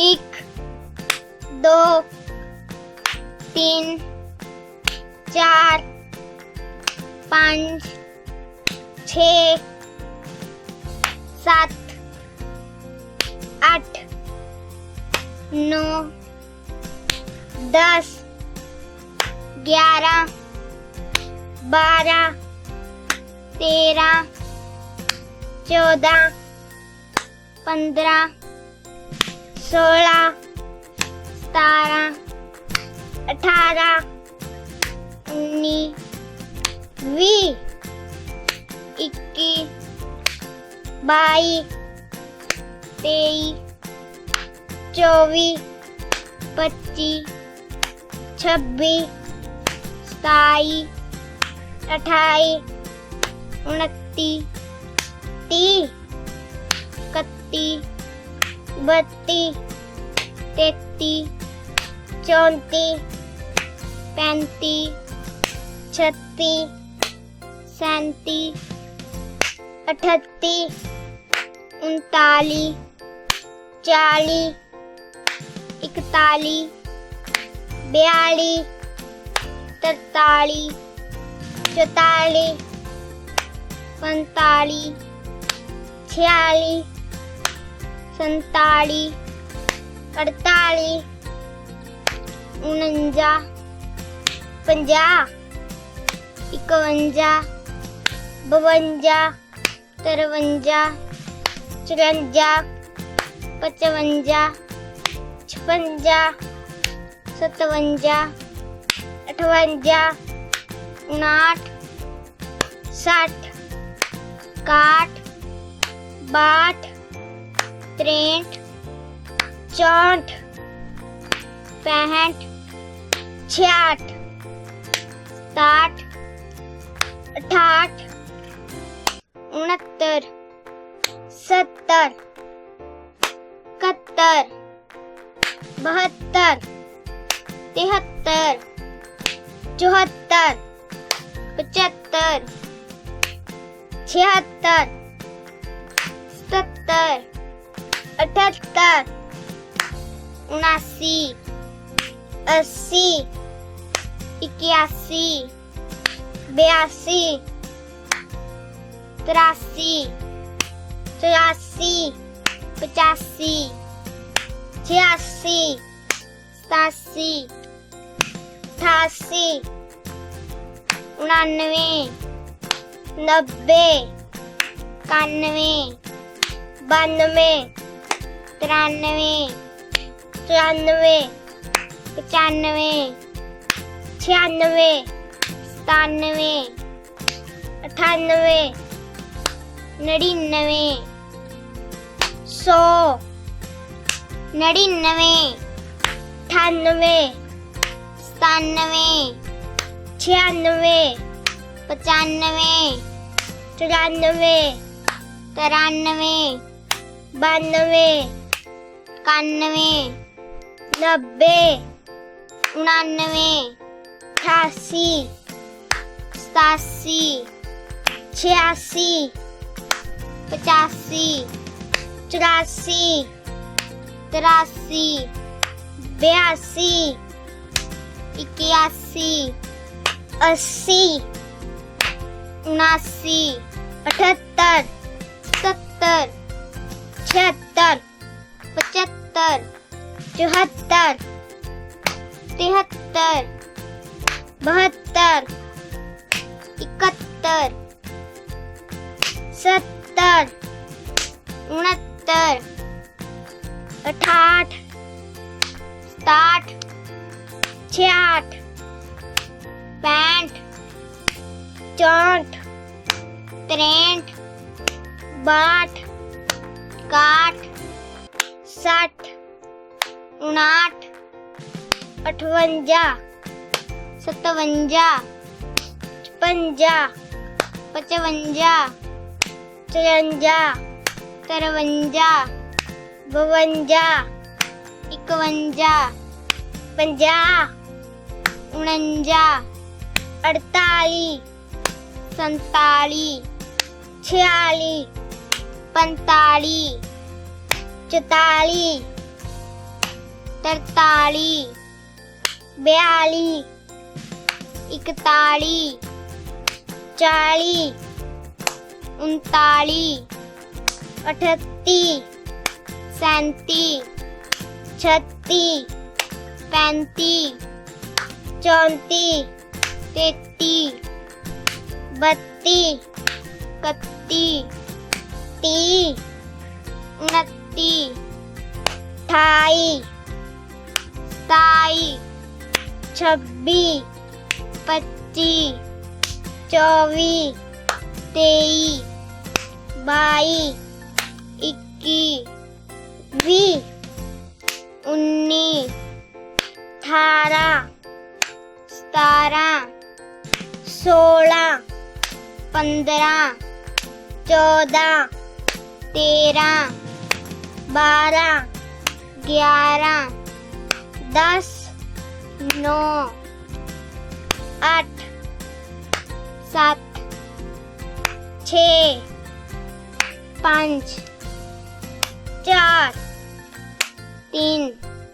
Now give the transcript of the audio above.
एक, दो, तीन, चार, पाँच, छ, सात, आठ, नौ, दस, ग्यारह, बारह, तेरह, चौदह, पंद्रह सोलह, सतारह, अठारह, उन्नीस, बीस, इक्कीस, बाईस, तेईस, चौबीस, पच्चीस, छब्बीस, सताईस अठाईस उनतीस, तीस, इकतीस, बत्तीस तेती चौंती, पैंती, छत्ती, सैंती, अठत्ती, उनताली, चाली, इकताली, बयाली तरताली चौताली, पंताली, छियाली, संताली अड़ताली उनंजा पंजा इकवंजा बवंजा तरवंजा चुरंजा पचवंजा छपंजा सतवंजा अठवंजा उनाठ साठ काठ बाट त्रेंठ चौंठ पैंठ छियाठ साठ, अठाठ, उनहत्तर, सत्तर, इकहत्तर, बहत्तर, तिहत्तर, चौहत्तर, पचहत्तर, छिहत्तर सत्तर अठहत्तर उनासी, अस्सी, इक्यासी, बयासी, तिरासी, चौरासी, पचासी, छियासी, सतासी, अठासी, उनानवे, नब्बे, इक्यानवे, बानवे, तिरानवे चौरानवे पचानवे, छियानवे, सतानवे, अठानवे नड़िन्नवे सौ नड़िन्नवे अठानवे, सतानवे, छियानवे, पचानवे, चौरानवे, तिरानवे, बानवे, इक्यानवे नब्बे, उनानवे, अठासी, सतासी, छियासी, पचासी, चौरासी, तिरासी, बयासी, इक्यासी, अस्सी, उनासी, अठहत्तर, सत्तर, छिहत्तर, पचहत्तर। चौहत्तर तिहत्तर। बहत्तर। इकहत्तर। सत्तर। उनहत्तर। अठाठ। सताठ। छियाठ। पैंठ। चौंठ। त्रेंठ। बाठ। साठ उनाठ अठवंजा सतवंजा छप्पंजा पचवंजा, चौरंजा, तरवंजा, बवंजा इकवंजा पंजाह उणंजा अड़ताली संताली छियाली पंताली चौताली तरताली बयाली इकताली चाली उनताली अठत्ती सैंती छत्ती पैंती चौंती तेती बत्ती कत्ती ती उनती ठाई सताईस छब्बीस, पच्चीस, चौबीस, तेईस, बाईस, इक्कीस, बीस, उन्नीस, अठारह, सतारह, सोलह, पंद्रह, चौदह, तेरह, बारह, ग्यारह दस नौ आठ सात छ पाँच चार तीन